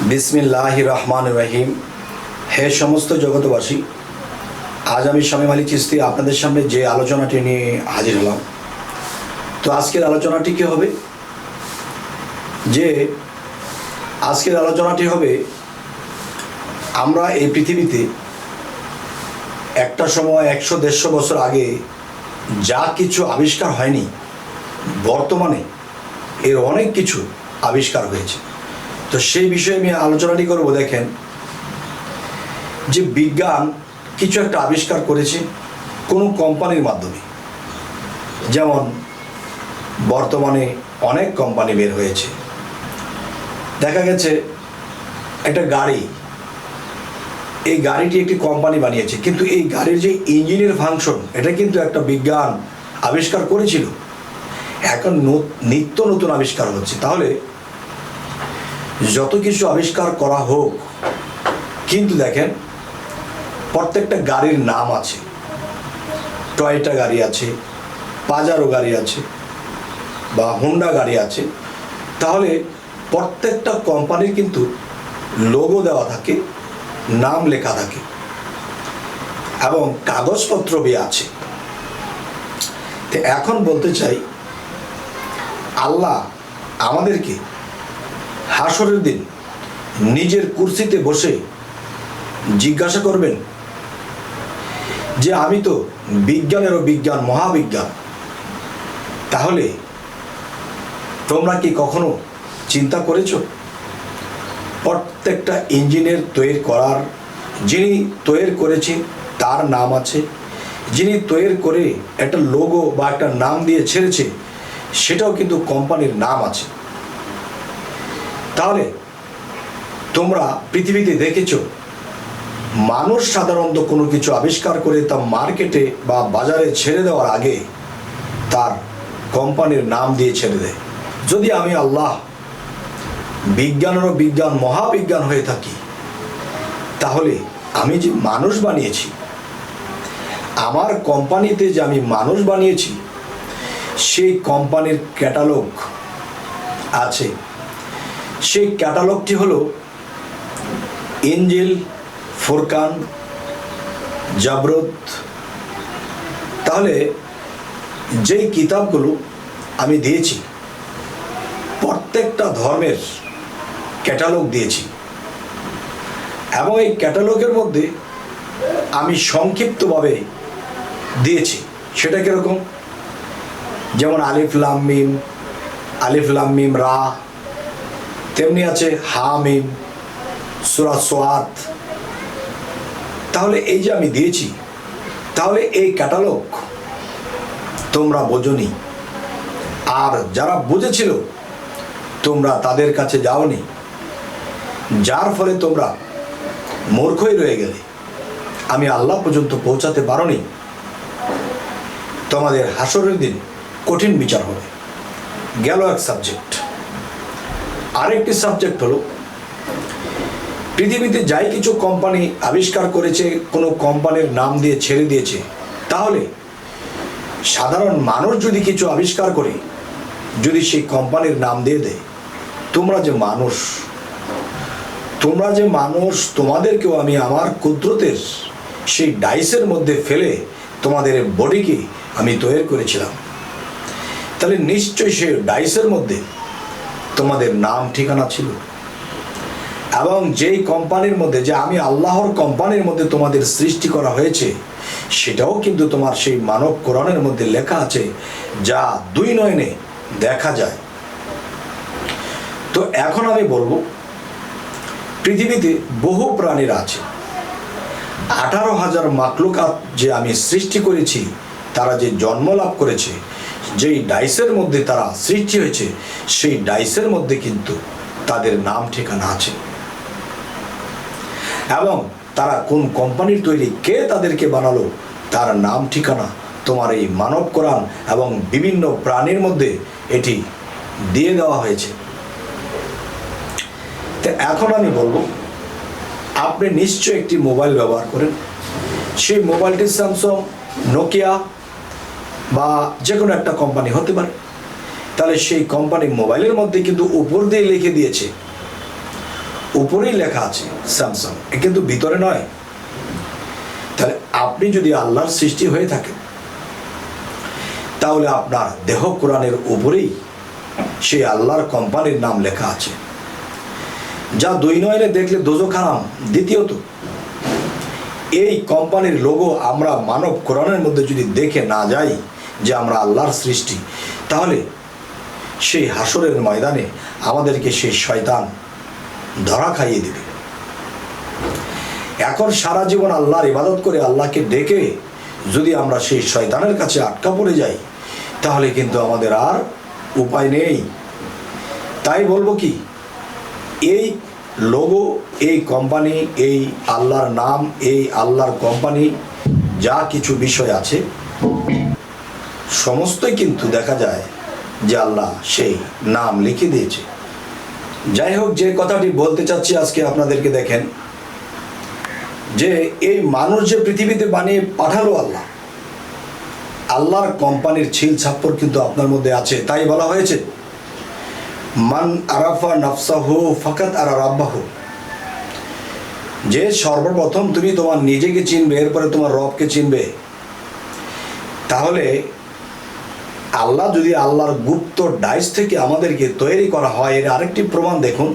বিসমিল্লাহ রহমান রহিম। হে সমস্ত জগতবাসী আজ আমি স্বামী মালিক চিস্তি আপনাদের সামনে যে আলোচনাটি নিয়ে হাজির হলাম। তো আজকের আলোচনাটি কি হবে? যে আজকের আলোচনাটি হবে, আমরা এই পৃথিবীতে একটা সময় একশো দেড়শো বছর আগে যা কিছু আবিষ্কার হয়নি, বর্তমানে এর অনেক কিছু আবিষ্কার হয়েছে। তো সেই বিষয়ে আমি আলোচনাটি করব, দেখেন। যে বিজ্ঞান কিছু একটা আবিষ্কার করেছে কোনো কোম্পানির মাধ্যমে। যেমন বর্তমানে অনেক কোম্পানি বের হয়েছে। দেখা গেছে একটা গাড়ি, এই গাড়িটি একটি কোম্পানি বানিয়েছে, কিন্তু এই গাড়ির যে ইঞ্জিনের ফাংশন এটা কিন্তু একটা বিজ্ঞান আবিষ্কার করেছিল। এখন নিত্য নতুন আবিষ্কার হচ্ছে। তাহলে যত কিছু আবিষ্কার করা হোক, কিন্তু দেখেন, প্রত্যেকটা গাড়ির নাম আছে। টয়টা গাড়ি আছে, পাজারো গাড়ি আছে, বা হোন্ডা গাড়ি আছে। তাহলে প্রত্যেকটা কোম্পানির কিন্তু লোগো দেওয়া থাকে, নাম লেখা থাকে, এবং কাগজপত্র বি আছে। এখন বলতে চাই, আল্লাহ আমাদেরকে হাসরের দিন নিজের কুর্সিতে বসে জিজ্ঞাসা করবেন যে, আমি তো বিজ্ঞানেরও বিজ্ঞান, মহাবিজ্ঞান। তাহলে তোমরা কি কখনো চিন্তা করেছ? প্রত্যেকটা ইঞ্জিনের তৈরি করার, যিনি তৈরি করেছেন তার নাম আছে। যিনি তৈরি করে একটা লোগো বা একটা নাম দিয়ে ছেড়েছে, সেটাও কিন্তু কোম্পানির নাম আছে। তাহলে তোমরা পৃথিবীতে দেখেছ, মানুষ সাধারণত কোনো কিছু আবিষ্কার করে তা মার্কেটে বা বাজারে ছেড়ে দেওয়ার আগে তার কোম্পানির নাম দিয়ে ছেড়ে দেয়। যদি আমি আল্লাহ বিজ্ঞানেরও বিজ্ঞান, মহাবিজ্ঞান হয়ে থাকি, তাহলে আমি যে মানুষ বানিয়েছি, আমার কোম্পানিতে যে আমি মানুষ বানিয়েছি, সেই কোম্পানির ক্যাটালগ আছে সেই ক্যাটালগটি হলো এঞ্জেল, ফোরকান, জাবরত। তাহলে যেই কিতাবগুলো আমি দিয়েছি, প্রত্যেকটা ধর্মের ক্যাটালগ দিয়েছি। এবং এই ক্যাটালগের মধ্যে আমি সংক্ষিপ্তভাবে দিয়েছি। সেটা কীরকম? যেমন আলিফ লাম মিম, আলিফ লাম মিম রা তেমনি আছে হামিম, সুরা সোয়াত। তাহলে এই যে আমি দিয়েছি, তাহলে এই ক্যাটালগ তোমরা বোঝনি। আর যারা বুঝেছিল, তোমরা তাদের কাছে যাওনি। যার ফলে তোমরা মূর্খই রয়ে গেলে। আমি আল্লাহ পর্যন্ত পৌঁছাতে পারোনি। তোমাদের হাসরের দিন কঠিন বিচার হবে। গেল এক সাবজেক্ট আরেকটি সাবজেক্ট হলো, পৃথিবীতে যাই কিছু কোম্পানি আবিষ্কার করেছে, কোনো কোম্পানির নাম দিয়ে ছেড়ে দিয়েছে, তাহলে সাধারণ মানুষ যদি কিছু আবিষ্কার করে, যদি সেই কোম্পানির নাম দিয়ে দেয়, তোমরা যে মানুষ, তোমরা যে মানুষ, তোমাদেরকেও আমি আমার কুদরতের সেই ডাইসের মধ্যে ফেলে তোমাদের বডিকে আমি তৈরি করেছিলাম। তাহলে নিশ্চয়ই সেই ডাইসের মধ্যে তোমাদের নাম ঠিকানা ছিল। এবং যেই কোম্পানির মধ্যে, যে আমি আল্লাহর কোম্পানির মধ্যে তোমাদের সৃষ্টি করা হয়েছে, সেটাও কিন্তু তোমার সেই মানব কোরআনের মধ্যে লেখা আছে, যা দুই নয়নে দেখা যায়। তো এখন আমি বলব, পৃথিবীতে বহু প্রাণীরা আছে। আঠারো হাজার মাকলুকাত যে আমি সৃষ্টি করেছি, তারা যে জন্ম লাভ করেছে যেই ডাইসের মধ্যে তারা সৃষ্টি হয়েছে, সেই ডাইসের মধ্যে কিন্তু তাদের নাম ঠিকানা আছে। এবং তারা কোন কোম্পানির তৈরি, কে তাদেরকে বানালো, তার নাম ঠিকানা তোমার এই মানব কোরআন এবং বিভিন্ন প্রাণীর মধ্যে এটি দিয়ে দেওয়া হয়েছে। তো এখন আমি বলব, আপনি নিশ্চয়ই একটি মোবাইল ব্যবহার করেন। সেই মোবাইলটি স্যামসং নোকিয়া বা যে কোনো একটা কোম্পানি হতে পারে। তাহলে সেই কোম্পানি মোবাইলের মধ্যে কিন্তু উপর দিয়ে লিখে দিয়েছে। উপরেই লেখা আছে স্যামসাং এ কিন্তু ভিতরে নয়। তাহলে আপনি যদি আল্লাহর সৃষ্টি হয়ে থাকেন, তাহলে আপনার দেহ কোরআনের উপরেই সেই আল্লাহর কোম্পানির নাম লেখা আছে। যা দুই নয়নে দেখলে দোজো খারাম দ্বিতীয়ত, এই কোম্পানির লোগো আমরা মানব কোরআনের মধ্যে যদি দেখে না যাই যে আমরা আল্লাহর সৃষ্টি। তাহলে সেই হাসরের ময়দানে আমাদেরকে সেই শয়তান ধরা খাইয়ে দেবে। এখন সারা জীবন আল্লাহর ইবাদত করে আল্লাহকে ডেকে যদি আমরা সেই শয়তানের কাছে আটকা পড়ে যাই, তাহলে কিন্তু আমাদের আর উপায় নেই। তাই বলব কি, এই লোগো, এই কোম্পানি, এই আল্লাহর নাম, এই আল্লাহর কোম্পানি, যা কিছু বিষয় আছে সমস্তই কিন্তু দেখা যায় যে আল্লাহ সেই নাম লিখে দিয়েছে। যাই হোক, যে কথাটি বলতে চাচ্ছি আজকে আপনাদেরকে দেখেন, যে এই মানুষ যে পৃথিবীতে বানিয়ে পাঠালো আল্লাহ, আল্লাহর কোম্পানির ছিল ছাপ্পর কিন্তু আপনার মধ্যে আছে, তাই বলা হয়েছে, মান আরাফা নফসাহু ফাকাত আর রাব্বাহু। যে সর্বপ্রথম তুমি তোমার নিজেকে চিনবে, এরপরে তোমার রবকে চিনবে, তাহলে আল্লাহ যদি আল্লাহর গুপ্ত ডাইস থেকে আমাদেরকে তৈরি করা হয়, এর আরেকটি প্রমাণ দেখুন।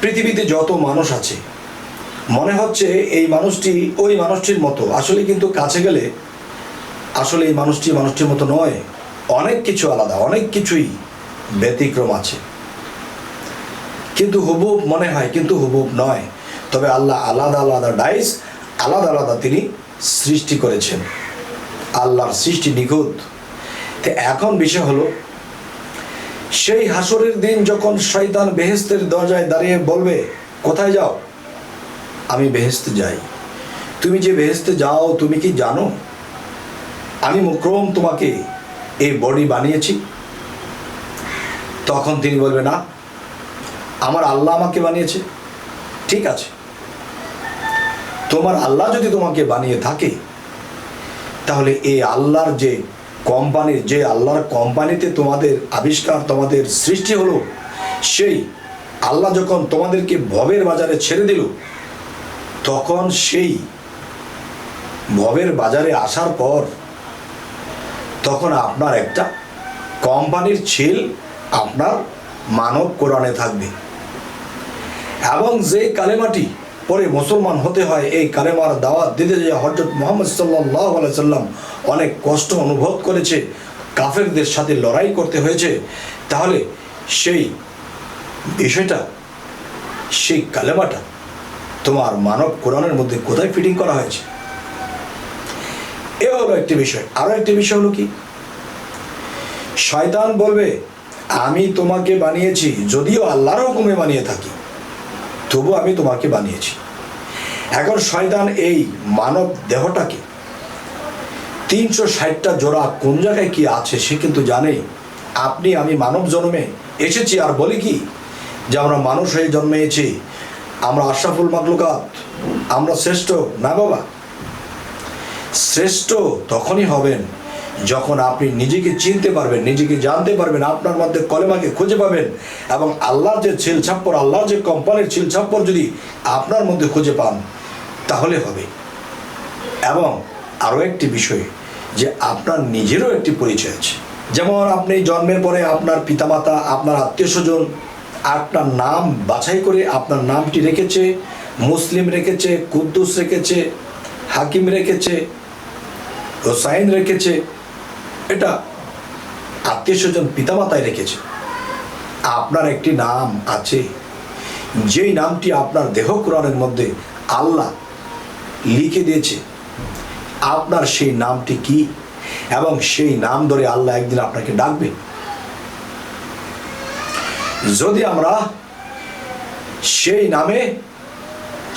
পৃথিবীতে যত মানুষ আছে, মনে হচ্ছে এই মানুষটি ওই মানুষটির মতো। আসলে কিন্তু কাছে গেলে আসলে এই মানুষটি মানুষটির মতো নয়। অনেক কিছু আলাদা, অনেক কিছুই ব্যতিক্রম আছে। কিন্তু হুবুব মনে হয়, কিন্তু হুবুব নয়। তবে আল্লাহ আলাদা আলাদা ডাইস, আলাদা আলাদা তিনি সৃষ্টি করেছেন। আল্লাহর সৃষ্টি নিখুঁত। তো এখন বিষয় হলো, সেই হাসরের দিন যখন শয়তান বেহেস্তের দরজায় দাঁড়িয়ে বলবে, কোথায় যাও? আমি বেহেস্তে যাই। তুমি যে বেহেস্তে যাও, তুমি কি জানো? আমি মুক্রম তোমাকে এই বডি বানিয়েছি। তখন তিনি বলবে, না, আমার আল্লাহ আমাকে বানিয়েছে। ঠিক আছে। তোমার আল্লাহ যদি তোমাকে বানিয়ে থাকে, তাহলে এই আল্লাহর যে কোম্পানির যে আল্লাহর কোম্পানিতে তোমাদের আবিষ্কার, তোমাদের সৃষ্টি হলো, সেই আল্লাহ যখন তোমাদেরকে ভবের বাজারে ছেড়ে দিল, তখন সেই ভবের বাজারে আসার পর তখন আপনার একটা কোম্পানির ছিল আপনার মানব কোরআনে থাকবে। এবং যে কালেমাটি পরে মুসলমান হতে হয় এই কালেমার দাওয়াত দিতে যে হজরত মোহাম্মদ সাল্লাহ সাল্লাম অনেক কষ্ট অনুভব করেছে, কাফেরদের সাথে লড়াই করতে হয়েছে। তাহলে সেই বিষয়টা, সেই কালেমাটা তোমার মানব কোরআনের মধ্যে কোথায় ফিটিং করা হয়েছে? এ হলো একটি বিষয়। আরও একটি বিষয় হলো কি? শয়তান বলবে, আমি তোমাকে বানিয়েছি, যদিও আল্লাহর হুকুমে বানিয়ে থাকি। তবু আমি তোমাকে বানিয়েছি। এখন শয়তান এই মানব দেহটাকে তিনশো ষাটটা জোড়া কোন জায়গায় কি আছে সে কিন্তু জানে। আপনি আমি মানব জন্মে এসেছি আর বলি কি যে আমরা মানুষ হয়ে জন্মেছি। আমরা আশরাফুল মাকলুকাত আমরা শ্রেষ্ঠ, না বাবা? শ্রেষ্ঠ তখনই হবেন যখন আপনি নিজেকে চিনতে পারবেন, নিজেকে জানতে পারবেন, আপনার মধ্যে কলেমাকে খুঁজে পাবেন এবং আল্লাহর যে ছিল ছাপ্পর আল্লাহর যে কোম্পানির ছিল ছাপ্পর যদি আপনার মধ্যে খুঁজে পান, তাহলে হবে। এবং আরও একটি বিষয়, যে আপনার নিজেরও একটি পরিচয় আছে। যেমন আপনি জন্মের পরে আপনার পিতামাতা, আপনার আত্মীয় স্বজন আপনার নাম বাছাই করে আপনার নামটি রেখেছে, মুসলিম রেখেছে, কুদ্দুস রেখেছে, হাকিম রেখেছে হোসাইন রেখেছে এটা আত্মীয় স্বজন পিতামাতায় রেখেছে। আপনার একটি নাম আছে। যেই নামটি আপনার দেহ কোরআনের মধ্যে আল্লাহ লিখে দিয়েছে, আপনার সেই নামটি কি? এবং সেই নাম ধরে আল্লাহ একদিন আপনাকে ডাকবে যদি আমরা সেই নামে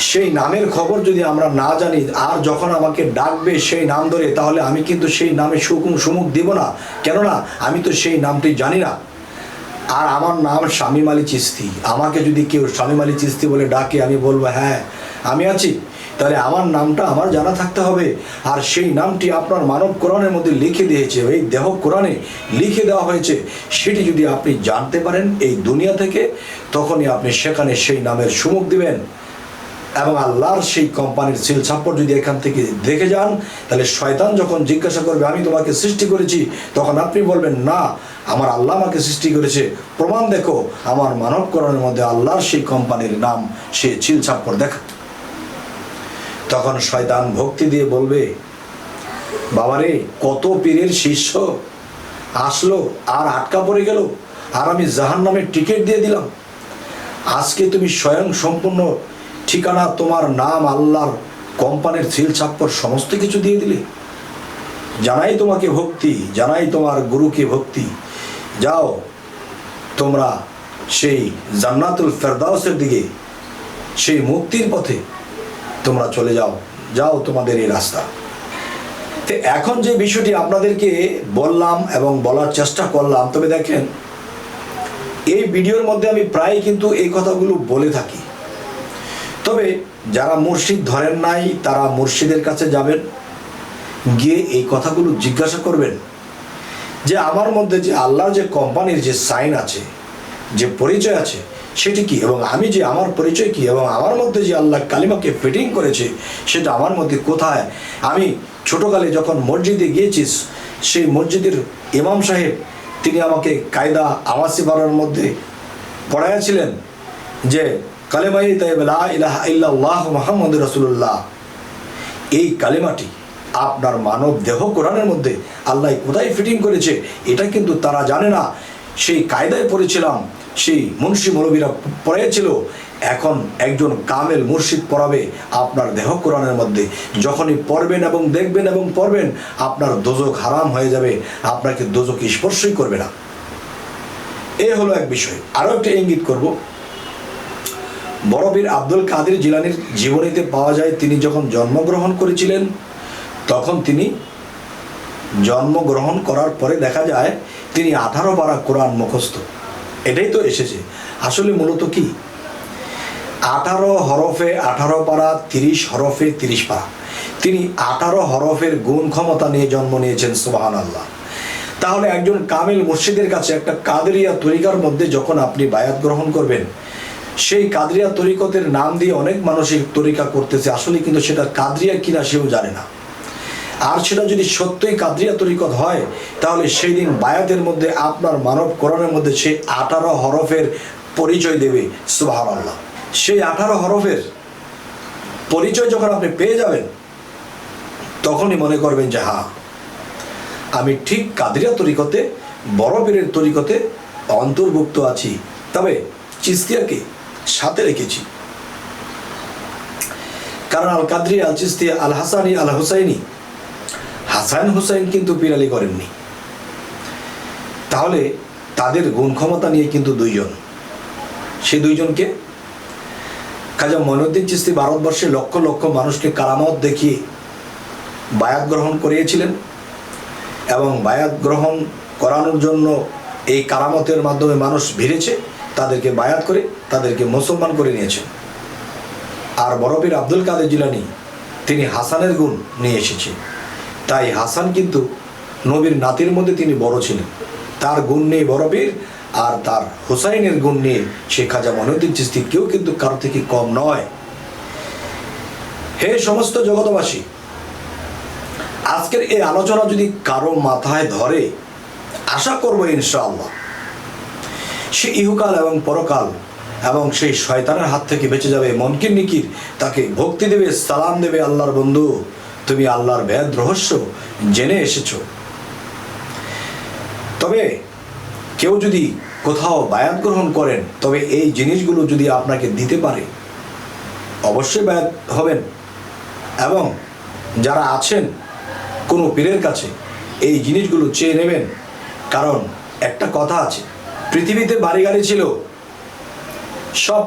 সেই নামের খবর যদি আমরা না জানি, আর যখন আমাকে ডাকবে সেই নাম ধরে, তাহলে আমি কিন্তু সেই নামে সুকুম সুমুখ দিব না। কেননা, আমি তো সেই নামটি জানি না। আর আমার নাম স্বামী মালি চিস্তি। আমাকে যদি কেউ স্বামী মালি চিস্তি বলে ডাকে, আমি বলব হ্যাঁ আমি আছি। তাহলে আমার নামটা আমার জানা থাকতে হবে। আর সেই নামটি আপনার মানব কোরআনের মধ্যে লিখে দিয়েছে, এই দেহ কোরআনে লিখে দেওয়া হয়েছে। সেটি যদি আপনি জানতে পারেন এই দুনিয়া থেকে, তখনই আপনি সেখানে সেই নামের সুমুখ দিবেন। এবং আল্লাহর সেই কোম্পানির সিল ছাপ্পর যদি এখান থেকে দেখে যান, তাহলে শয়তান যখন জিজ্ঞাসা করবে, আমি তোমাকে সৃষ্টি করেছি তখন আপনি বলবেন, না, আমার আল্লাহ আমাকে সৃষ্টি করেছে। প্রমাণ দেখো, আমার মানবকরণের মধ্যে আল্লাহর সেই কোম্পানির নাম, সে ছিল ছাপ্পর দেখা। তখন শয়তান ভক্তি দিয়ে বলবে, বাবারে, কত পীরের শিষ্য। আসলো, আর আটকা পড়ে গেল, আর আমি জাহান নামের টিকিট দিয়ে দিলাম। আজকে তুমি স্বয়ং সম্পূর্ণ ঠিকানা তোমার নাম, আল্লাহর কোম্পানির সিল ছাপ্পর সমস্ত কিছু দিয়ে দিলে। জানাই তোমাকে ভক্তি, জানাই তোমার গুরুকে ভক্তি। যাও, তোমরা সেই জান্নাতুল ফেরদাউসের দিকে, সেই মুক্তির পথে তোমরা চলে যাও। যাও তোমাদের এই রাস্তা। তো এখন যে বিষয়টি আপনাদেরকে বললাম এবং বলার চেষ্টা করলাম, তবে দেখেন, এই ভিডিওর মধ্যে আমি প্রায় কিন্তু এই কথাগুলো বলে থাকি। তবে যারা মুর্শিদ ধরেন নাই, তারা মুর্শিদের কাছে যাবেন, গিয়ে এই কথাগুলো জিজ্ঞাসা করবেন যে আমার মধ্যে যে আল্লাহর যে কোম্পানির যে সাইন আছে, যে পরিচয় আছে, সেটি কি? এবং আমি যে আমার পরিচয় কি? এবং আমার মধ্যে যে আল্লাহ কালিমাকে ফিটিং করেছে, সেটা আমার মধ্যে কোথায়? আমি ছোটোকালে যখন মসজিদে গিয়েছিস সেই মসজিদের ইমাম সাহেব, তিনি আমাকে কায়দা আওয়াসি বাড়ার মধ্যে পড়াইয়াছিলেন যে কালেমাই তাইব লা ইলাহা ইল্লাল্লাহ মুহাম্মদ রাসূলুল্লাহ। এই কালেমাটি আপনার মানব দেহ কোরআনের মধ্যে আল্লাহ কোথায় ফিটিং করেছে, এটা কিন্তু তারা জানে না। সেই কায়দায় পড়েছিলাম, সেই মুন্সি মৌলবীরা পড়েছিল, এখন একজন কামেল মুর্শিদ পড়াবে আপনার দেহ কোরআনের মধ্যে। যখনই পড়বেন এবং দেখবেন এবং পড়বেন, আপনার দোজক হারাম হয়ে যাবে, আপনাকে দোজক স্পর্শই করবে না। এ হলো এক বিষয়। আরও একটা ইঙ্গিত করব। বড়বীর আব্দুল কাদের জিলানির জীবনীতে পাওয়া যায়, তিনি যখন জন্মগ্রহণ করেছিলেন, তখন তিনি জন্মগ্রহণ করার পরে দেখা যায়, তিনি আঠারো পারা কোরআন মুখস্থ। এটাই তো এসেছে। আসলে মূলত কি? আঠারো হরফে আঠারো পারা, তিরিশ হরফে তিরিশ পারা। তিনি আঠারো হরফের গুণ ক্ষমতা নিয়ে জন্ম নিয়েছেন সুবাহান আল্লাহ তাহলে একজন কামিল মুর্শিদের কাছে একটা কাদেরিয়া তরিকার মধ্যে যখন আপনি বায়াত গ্রহণ করবেন সেই কাদরিয়া তরিকতের নাম দিয়ে অনেক মানসিক তরিকা করতেছে। আসলে কিন্তু সেটা কাদরিয়া কিনা সেও জানে না। আর সেটা যদি সত্যই কাদরিয়া তরিকত হয়, তাহলে সেই দিন বায়াতের মধ্যে আপনার মানব করণের মধ্যে সেই আঠারো হরফের পরিচয় দেবে সুবাহ আল্লাহ সেই আঠারো হরফের পরিচয় যখন আপনি পেয়ে যাবেন, তখনই মনে করবেন যে হা আমি ঠিক কাদরিয়া তরিকতে, বড় পীরের তরিকতে অন্তর্ভুক্ত আছি। তবে চিস্তিয়াকে সাথে রেখেছি। কারণ আল কাদরি, আল চিস্তিয়া আল হাসানি, আল হুসাইনি, হাসান হুসাইন কিন্তু পিরালি করেননি। তাহলে তাদের গুণ ক্ষমতা নিয়ে কিন্তু দুইজন। সে দুইজনকে খাজা মনুদ্দিন চিস্তি ভারতবর্ষে লক্ষ লক্ষ মানুষকে কারামত দেখিয়ে বায়াত গ্রহণ করিয়েছিলেন এবং বায়াত গ্রহণ করানোর জন্য এই কারামতের মাধ্যমে মানুষ ভিড়েছে। তাদেরকে বায়াত করে, তাদেরকে মুসলমান করে নিয়েছেন। আর বরফির আব্দুল কাদের জিলানি, তিনি হাসানের গুণ নিয়ে এসেছে। তাই হাসান কিন্তু নবীর নাতির মধ্যে তিনি বড় ছিলেন। তার গুণ নিয়ে বরফির আর তার হুসাইনের গুণ নিয়ে সে খাজা মনুদ্দিন চিস্তি কেউ কিন্তু কারও থেকে কম নয়। হে সমস্ত জগতবাসী আজকের এই আলোচনা যদি কারও মাথায় ধরে, আশা করব ইনশাআল্লাহ সে ইহুকাল এবং পরকাল, এবং সেই শয়তানের হাত থেকে বেঁচে যাবে মনকির নিকির। তাকে ভক্তি দেবে, সালাম দেবে আল্লাহর বন্ধু। তুমি আল্লাহর বেদ রহস্য জেনে এসেছ। তবে কেউ যদি কোথাও বায়াত গ্রহণ করেন, তবে এই জিনিসগুলো যদি আপনাকে দিতে পারে, অবশ্যই বায়াত হবেন। এবং যারা আছেন, কোনো পীরের কাছে এই জিনিসগুলো চেয়ে নেবেন, কারণ একটা কথা আছে। পৃথিবীতে বাড়ি গাড়ি ছিল। সব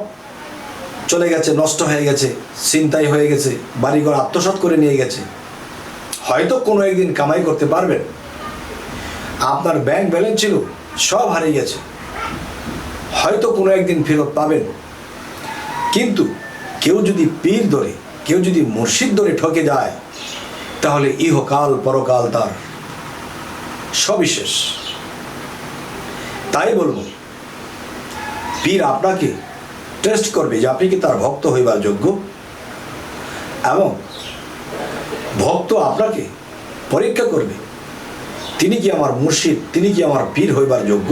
চলে গেছে, নষ্ট হয়ে গেছে চিন্তাই হয়ে গেছে, বাড়িঘর আত্মসাৎ করে নিয়ে গেছে। হয়তো কোনো একদিন কামাই করতে পারবেন। আপনার ব্যাংক ব্যালেন্স ছিল, সব হারিয়ে গেছে। হয়তো কোনো একদিন ফেরত পাবেন। কিন্তু কেউ যদি পীর ধরে, কেউ যদি মুর্শিদ ধরে ঠকে যায়, তাহলে ইহকাল পরকাল তার। সবিশেষ তাই বলব। পীর আপনাকে টেস্ট করবে যে আপনি কি তার ভক্ত হইবার যোগ্য। এবং ভক্ত আপনাকে পরীক্ষা করবে, তিনি কি আমার মুর্শিদ, তিনি কি আমার পীর হইবার যোগ্য।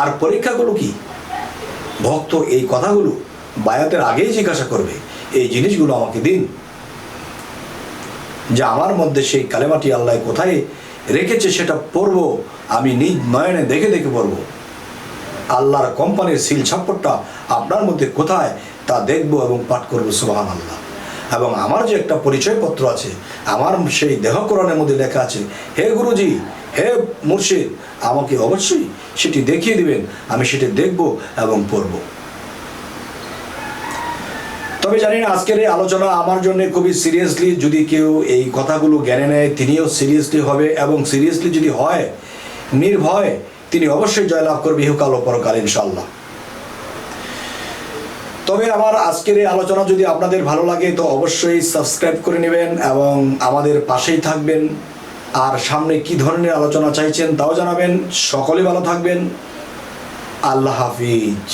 আর পরীক্ষাগুলো কি? ভক্ত এই কথাগুলো বায়াতের আগেই জিজ্ঞাসা করবে, এই জিনিসগুলো আমাকে দিন। যে আমার মধ্যে সেই কালেমাটি আল্লাহ কোথায় রেখেছে সেটা পড়ব, আমি নিজ নয়নে দেখে দেখে পড়ব। আল্লাহর কোম্পানির সিল ছাপ্পরটা আপনার মধ্যে কোথায় তা দেখব এবং পাঠ করব সুবাহান আল্লাহ এবং আমার যে একটা পরিচয়পত্র আছে, আমার সেই দেহকরণের মধ্যে লেখা আছে, হে গুরুজি, হে মুর্শিদ, আমাকে অবশ্যই সেটি দেখিয়ে দিবেন, আমি সেটি দেখব এবং পড়ব। তবে জানি না, আজকের এই আলোচনা আমার জন্য খুবই সিরিয়াসলি যদি কেউ এই কথাগুলো জ্ঞানে নেয়, তিনিও সিরিয়াসলি হবে এবং সিরিয়াসলি যদি হয়, নির্ভয়, তিনি অবশ্যই জয়লাভ করবে ইহকাল পরকাল ইনশাল্লাহ তবে আমার আজকের এই আলোচনা যদি আপনাদের ভালো লাগে, তো অবশ্যই সাবস্ক্রাইব করে নেবেন এবং আমাদের পাশেই থাকবেন। আর সামনে কি ধরনের আলোচনা চাইছেন, তাও জানাবেন। সকলে ভালো থাকবেন। আল্লাহ হাফিজ।